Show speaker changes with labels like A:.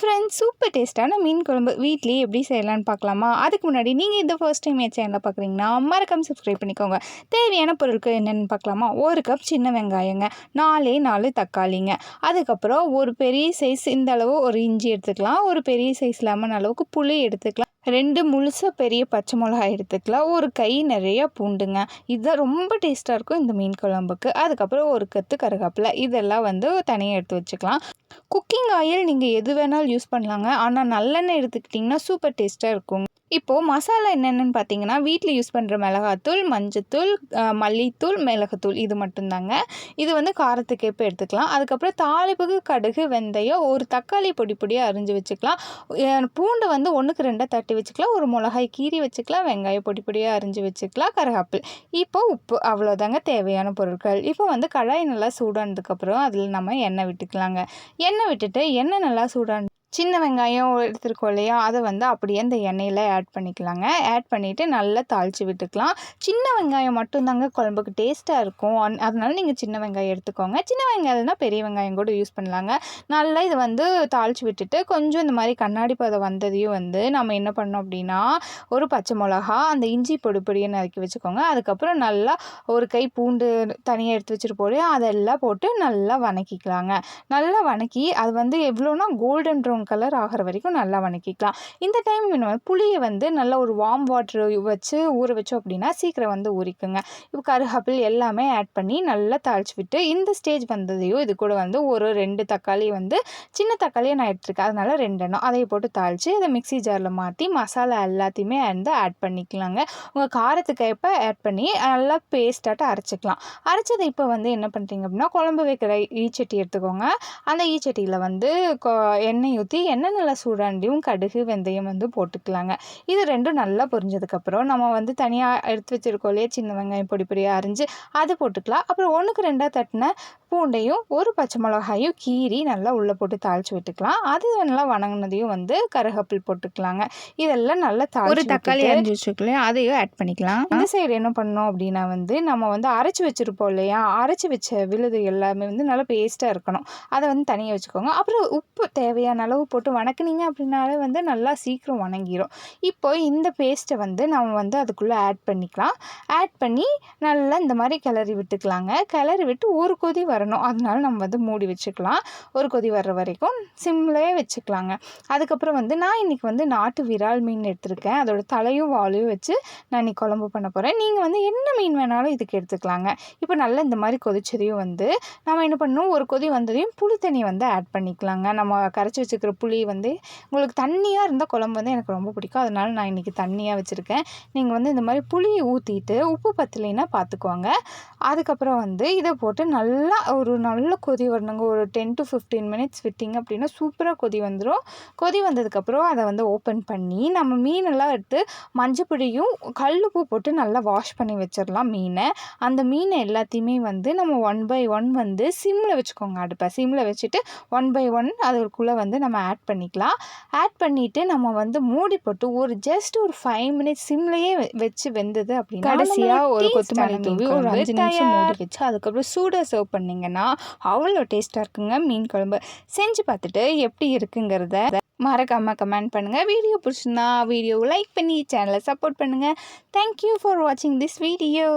A: Friends super டேஸ்ட்டான மீன் குழம்பு வீட்லேயே எப்படி செய்யலாம்னு பார்க்கலாமா? அதுக்கு முன்னாடி நீங்கள் இந்த ஃபர்ஸ்ட் டைம் என் சேனலில் பார்க்குறீங்கன்னா மறக்காம சப்ஸ்கிரைப் பண்ணிக்கோங்க. தேவையான பொருட்கள் என்னென்னு பார்க்கலாமா? ஒரு கப் சின்ன வெங்காயங்க நாலே நாலு தக்காளிங்க. அதுக்கப்புறம் ஒரு பெரிய சைஸ் இந்த அளவு ஒரு இஞ்சி எடுத்துக்கலாம். ஒரு பெரிய சைஸ் லெமன் அளவுக்கு புளி எடுத்துக்கலாம். ரெண்டு முழுசாக பெரிய பச்சை மிளகாய் எடுத்துக்கலாம். ஒரு கை நிறைய பூண்டுங்க. இதுதான் ரொம்ப டேஸ்ட்டாக இருக்கும் இந்த மீன் குழம்புக்கு. அதுக்கப்புறம் ஒரு கத்து கருகாப்பில் இதெல்லாம் வந்து தனியாக எடுத்து வச்சுக்கலாம். குக்கிங் ஆயில் நீங்கள் எது வேணாலும் யூஸ் பண்ணலாங்க. ஆனால் நல்லெண்ணெய் எடுத்துக்கிட்டிங்கன்னா சூப்பர் டேஸ்ட்டாக இருக்கும். இப்போது மசாலா என்னென்னு பார்த்தீங்கன்னா வீட்டில் யூஸ் பண்ணுற மிளகாத்தூள் மஞ்சத்தூள் மல்லித்தூள் மிளகுத்தூள் இது மட்டும்தாங்க. இது வந்து காரத்துக்கு ஏற்ப எடுத்துக்கலாம். அதுக்கப்புறம் தாளிப்புக்கு கடுகு வெந்தயம் ஒரு தக்காளி பொடி பொடியாக அரிஞ்சு வச்சுக்கலாம். பூண்டு வந்து ஒன்றுக்கு ரெண்டாக தட்டி வச்சுக்கலாம். ஒரு மிளகாய் கீரி வச்சுக்கலாம். வெங்காயம் பொடி பொடியாக அரிஞ்சு வச்சுக்கலாம். கருகாப்பில் இப்போ உப்பு அவ்வளோதாங்க தேவையான பொருட்கள். இப்போ வந்து கடாய் நல்லா சூடானதுக்கப்புறம் அதில் நம்ம எண்ணெய் விட்டுக்கலாங்க. எண்ணெய் விட்டுட்டு எண்ணெய் நல்லா சூடான சின்ன வெங்காயம் எடுத்துருக்கோம் இல்லையா? அதை வந்து அப்படியே அந்த எண்ணெயில் ஆட் பண்ணிக்கலாங்க. ஆட் பண்ணிவிட்டு நல்லா தாளித்து விட்டுக்கலாம். சின்ன வெங்காயம் மட்டும்தாங்க குழம்புக்கு டேஸ்ட்டாக இருக்கும். அந் அதனால நீங்கள் சின்ன வெங்காயம் எடுத்துக்கோங்க. சின்ன வெங்காயம்னா பெரிய வெங்காயம் கூட யூஸ் பண்ணலாங்க. நல்லா இது வந்து தாளித்து விட்டுட்டு கொஞ்சம் இந்த மாதிரி கண்ணாடி பதம் வந்ததையும் வந்து நம்ம என்ன பண்ணோம் அப்படின்னா ஒரு பச்சை மிளகா அந்த இஞ்சி பொடி பொடியை நறுக்கி வச்சுக்கோங்க. அதுக்கப்புறம் நல்லா ஒரு கை பூண்டு தனியாக எடுத்து வச்சுட்டு போடு அதெல்லாம் போட்டு நல்லா வணக்கிக்கலாங்க. நல்லா வணக்கி அது வந்து எவ்வளோனா கோல்டன் ப்ரௌன் கலர் ஆகிற வரைக்கும் நல்லா வணக்கிக்கலாம். இந்த டைம் நம்ம புளியை வந்து நல்லா ஒரு வார்ம் வாட்டர் வச்சு ஊற வச்சோம் அப்படின்னா சீக்கிரம் வந்து ஊறிக்குங்க. இப்போ கருகாப்பில் எல்லாமே ஆட் பண்ணி நல்லா தாளிச்சு விட்டு இந்த ஸ்டேஜ் வந்ததையும் இது கூட வந்து ஒரு ரெண்டு தக்காளி வந்து சின்ன தக்காளியை நான் எடுத்துருக்கேன். அதனால ரெண்டு எண்ணம் அதை போட்டு தாளித்து அதை மிக்ஸி ஜாரில் மாற்றி மசாலா எல்லாத்தையுமே வந்து ஆட் பண்ணிக்கலாங்க. உங்கள் காரத்துக்கு ஏற்ப ஆட் பண்ணி நல்லா பேஸ்ட்டாட்ட அரைச்சிக்கலாம். அரைச்சதை இப்போ வந்து என்ன பண்ணுறீங்க அப்படின்னா குழம்பு வைக்கிற ஈச்சட்டி எடுத்துக்கோங்க. அந்த ஈச்சட்டியில் வந்து கொ- எண்ணெய் ஊற்றி எண்ணெய் நல்லா சூடாண்டியும் கடுகு வெந்தயம் வந்து போட்டுக்கலாங்க. இது ரெண்டும் நல்லா பொரிஞ்சதுக்கப்புறம் நம்ம வந்து தனியாக எடுத்து வச்சிருக்கோம் இல்லையா சின்ன வெங்காயம் பொடி பொடியாக அரிஞ்சு அது போட்டுக்கலாம். அப்புறம் ஒன்றுக்கு ரெண்டாக தட்டின பூண்டையும் ஒரு பச்சை மிளகாயும் கீறி நல்லா உள்ளே போட்டு தாளித்து விட்டுக்கலாம். அது நல்லா வணங்கினதையும் வந்து கருவேப்பில் போட்டுக்கலாங்க. இதெல்லாம் நல்லா
B: ஒரு
A: தாளிச்சு
B: தக்காளி
A: விட்டுட்டு
B: அரிஞ்சு வச்சுக்கலாம் அதையும் ஆட் பண்ணிக்கலாம்.
A: இந்த சைடு என்ன பண்ணோம் அப்படின்னா வந்து நம்ம வந்து அரைச்சி வச்சுருப்போம் இல்லையா அரைச்சி வச்ச விழுது எல்லாமே வந்து நல்லா பேஸ்ட்டாக இருக்கணும். அதை வந்து தனியாக வச்சுக்கோங்க. அப்புறம் உப்பு தேவையான அளவு போட்டு வணக்குனீங்க அப்படின்னாலே வந்து நல்லா சீக்கிரம் வணங்கிரும். இப்போ இந்த பேஸ்ட்டை வந்து நம்ம வந்து அதுக்குள்ளே ஆட் பண்ணிக்கலாம். ஆட் பண்ணி நல்லா இந்த மாதிரி கிளறி விட்டுக்கலாங்க. கிளறி விட்டு ஒரு கொதி வரணும். அதனால நம்ம வந்து மூடி வச்சுக்கலாம். ஒரு கொதி வர்ற வரைக்கும் சிம்லேயே வச்சுக்கலாங்க. அதுக்கப்புறம் வந்து நான் இன்றைக்கி வந்து நாட்டு விரால் மீன் எடுத்திருக்கேன். அதோட தலையும் வாலையும் வச்சு நான் இன்னைக்கு குழம்பு பண்ண போகிறேன் நீங்கள் வந்து என்ன மீன் வேணாலும் இதுக்கு எடுத்துக்கலாங்க. இப்போ நல்லா இந்த மாதிரி கொதிச்சதையும் வந்து நம்ம என்ன பண்ணணும்? ஒரு கொதி வந்ததையும் புளி தண்ணி வந்து ஆட் பண்ணிக்கலாங்க. நம்ம கரைச்சி வச்சுக்கிற புளி வந்து உங்களுக்கு தண்ணியாக இருந்தால் குழம்பு வந்து எனக்கு ரொம்ப பிடிக்கும். அதனால நான் இன்றைக்கி தண்ணியாக வச்சுருக்கேன். நீங்கள் வந்து இந்த மாதிரி புளியை ஊற்றிட்டு உப்பு பத்தலைன்னா பார்த்துக்கோங்க அதுக்கப்புறம் வந்து இதை போட்டு நல்லா ஒரு நல்ல கொதி வரணுங்க. ஒரு டென் டு ஃபிஃப்டீன் மினிட்ஸ் விட்டிங்க அப்படின்னா சூப்பராக கொதி வந்துடும் கொதி வந்ததுக்கப்புறம் அதை வந்து ஓப்பன் பண்ணி நம்ம மீனெல்லாம் எடுத்து மஞ்சப்பொடியும் கல்லுப்பு போட்டு நல்லா வாஷ் பண்ணி வச்சிடலாம் மீனை. அந்த மீனை எல்லாத்தையுமே வந்து நம்ம ஒன் பை ஒன் வந்து சிம்மில் வச்சுக்கோங்க அடுப்பை. சிம்மில் வச்சுட்டு ஒன் பை ஒன் அதுக்குள்ளே வந்து நம்ம ஆட் பண்ணிக்கலாம். ஆட் பண்ணிவிட்டு நம்ம வந்து மூடி போட்டு ஒரு ஜஸ்ட் ஒரு ஃபைவ் மினிட்ஸ் சிம்லேயே வச்சு வெந்தது அப்படின்னா
B: கடைசியாக ஒரு கொத்தமல்லி தூவி ஒரு அஞ்சு நிமிஷம். மூடி வச்சு அதுக்கப்புறம் சூடாக சர்வ் பண்ணிங்கன்னா
A: அவ்வளோ டேஸ்ட்டாக இருக்குங்க மீன் குழம்பு. செஞ்சு பார்த்துட்டு எப்படி இருக்குங்கிறத மறக்காமல் கமெண்ட் பண்ணுங்கள் வீடியோ பிடிச்சிருந்தா வீடியோ லைக் பண்ணி சேனலை சப்போர்ட் பண்ணுங்கள் தேங்க்யூ ஃபார் வாட்சிங் திஸ் வீடியோ